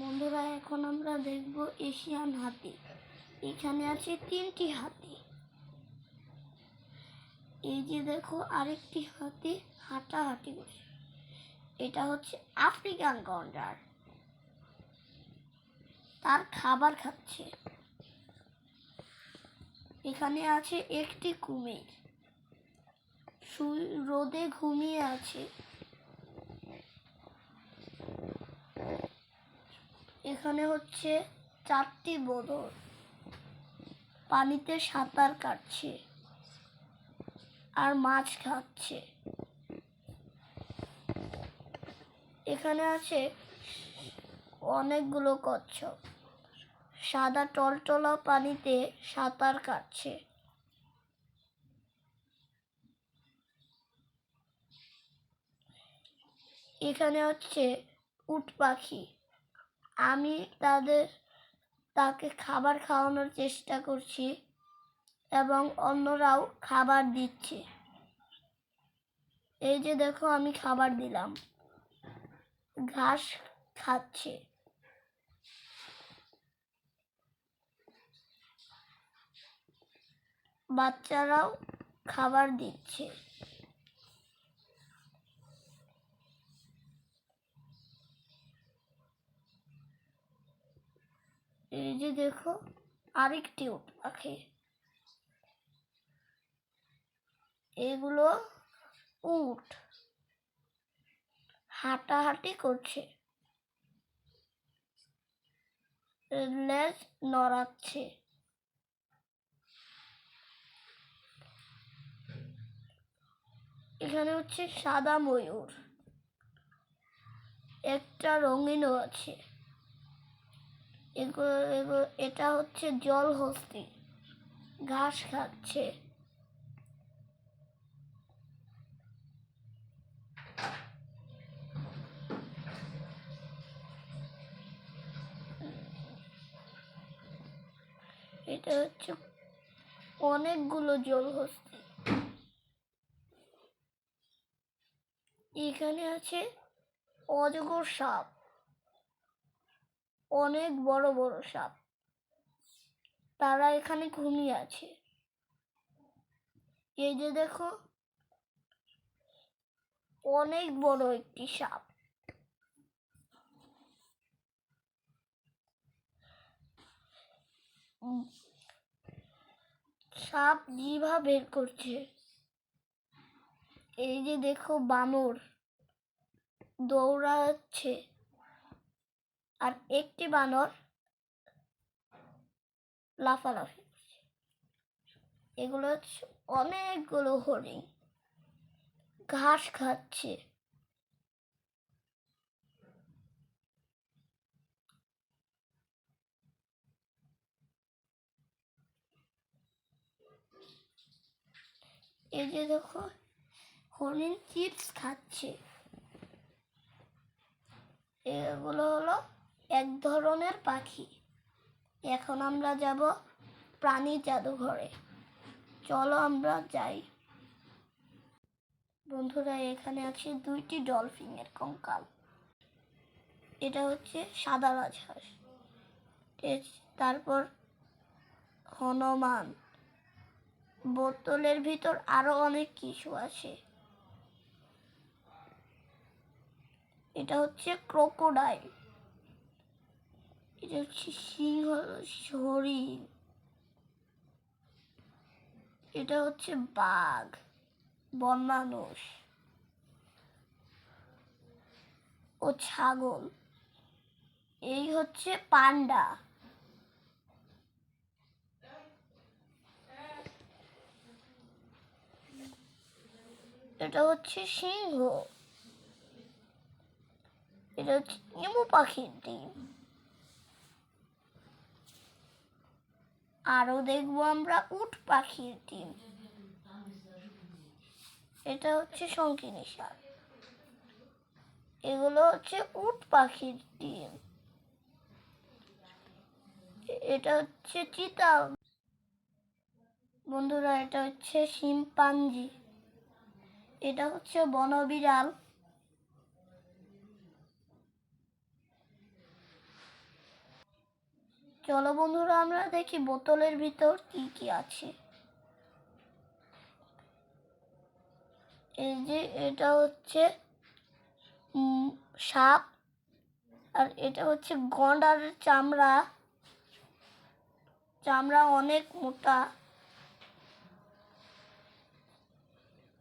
বন্ধুরা, এখন আমরা দেখব এশিয়ান হাতি। এখানে আছে তিনটি হাতি। এই যে দেখো, আরেকটি হাতি হাঁটাহাঁটি করছে এটা হচ্ছে আফ্রিকান গন্ডার। তার খাবার খাচ্ছে। এখানে আছে একটি কুমির। রোদে ঘুমিয়ে আছে। এখানে হচ্ছে চারটি বোদর পানিতে সাঁতার কাটছে আর মাছ খাচ্ছে। এখানে আছে অনেকগুলো কচ্ছপ। সাদা টলটলা পানিতে সাঁতার কাটছে। এখানে হচ্ছে উট পাখি। আমি তাদের, তাকে খাবার খাওয়ানোর চেষ্টা করছি এবং অন্যরাও খাবার দিচ্ছে। এই যে দেখো, আমি খাবার দিলাম। ঘাস খাচ্ছে। বাচ্চারাও খাবার দিচ্ছে। এই যে দেখো, আরেকটি উট, পাখি। এগুলো উট। হাঁটাহাঁটি করছে। লেজ নড়াচ্ছে। এখানে হচ্ছে সাদা ময়ূর। একটা রঙিনও আছে। এগুলো এটা হচ্ছে জল হস্তি। ঘাস খাচ্ছে। এটা হচ্ছে অনেকগুলো জল হস্তি। এখানে আছে অজগর সাপ। অনেক বড় বড় সাপ। তারা এখানে ঘুমিয়ে আছে। এই যে দেখো, অনেক বড় একটি সাপ। সাপ জিভা বের করছে। এই যে দেখো বানর দৌড়াচ্ছে। আর একটি বানর লাফালাফি এগুলো হচ্ছে অনেকগুলো হরিণ। ঘাস খাচ্ছে। এই যে দেখো, হরিণ চিপস খাচ্ছে। এগুলো হলো এক ধরনের পাখি। এখন আমরা যাব প্রাণী জাদুঘরে। চলো আমরা যাই। বন্ধুরা, এখানে আছে দুইটি ডলফিনের কঙ্কাল। এটা হচ্ছে সাদা রাজহাঁস। তারপর হনুমান। বোতলের ভিতর আরও অনেক কিছু আছে। এটা হচ্ছে ক্রোকোডাইল। এটা হচ্ছে সিংহ হরিণ এটা হচ্ছে বাঘ বনমানুষ ও ছাগল। এই হচ্ছে পান্ডা। এটা হচ্ছে সিংহ। এটা হচ্ছে ইমু পাখির ডিম। আরও দেখব আমরা উট পাখির ডিম। এটা হচ্ছে শঙ্কিনী সার এগুলো হচ্ছে উট পাখির ডিম। এটা হচ্ছে চিতা। বন্ধুরা, এটা হচ্ছে শিম্পাঞ্জি। এটা হচ্ছে বনবিড়াল। চলো বন্ধুরা, আমরা দেখি বোতলের ভিতর কি কি আছে। এই যে এটা হচ্ছে সাপ, আর এটা হচ্ছে গন্ডার চামড়া। চামড়া অনেক মোটা।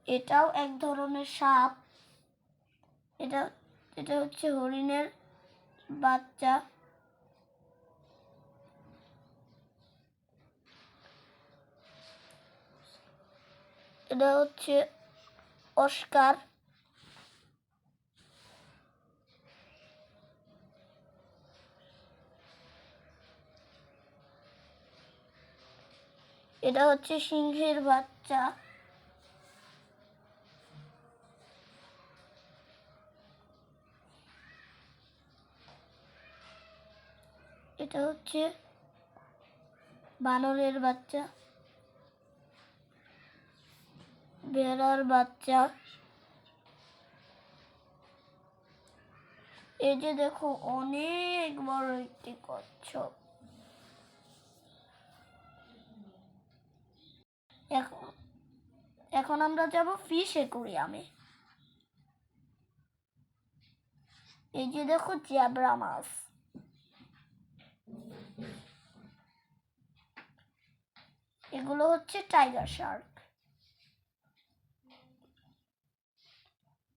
এটাও এক ধরনের সাপ। এটা এটা হচ্ছে হরিণের বাচ্চা। এটা হচ্ছে অস্কার। এটা হচ্ছে সিংহের বাচ্চা। এটা হচ্ছে বানরের বাচ্চা। বেড়ার বাচ্চা। এই যে দেখো, অনেক বড় একটি কচ্ছপ। এখন এখন আমরা যাব ফিশ একুরিয়ামে এই যে দেখো জ্যাবরা মাছ। এগুলো হচ্ছে টাইগার শার্ক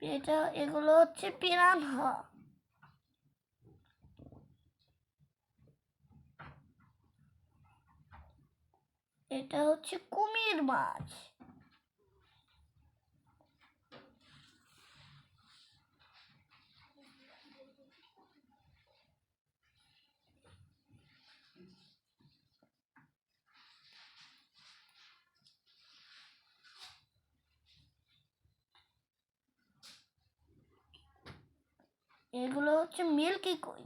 এটা এগুলো হচ্ছে পিরানহা এটা হচ্ছে কুমির মাছ। এগুলো হচ্ছে মিল্কি কই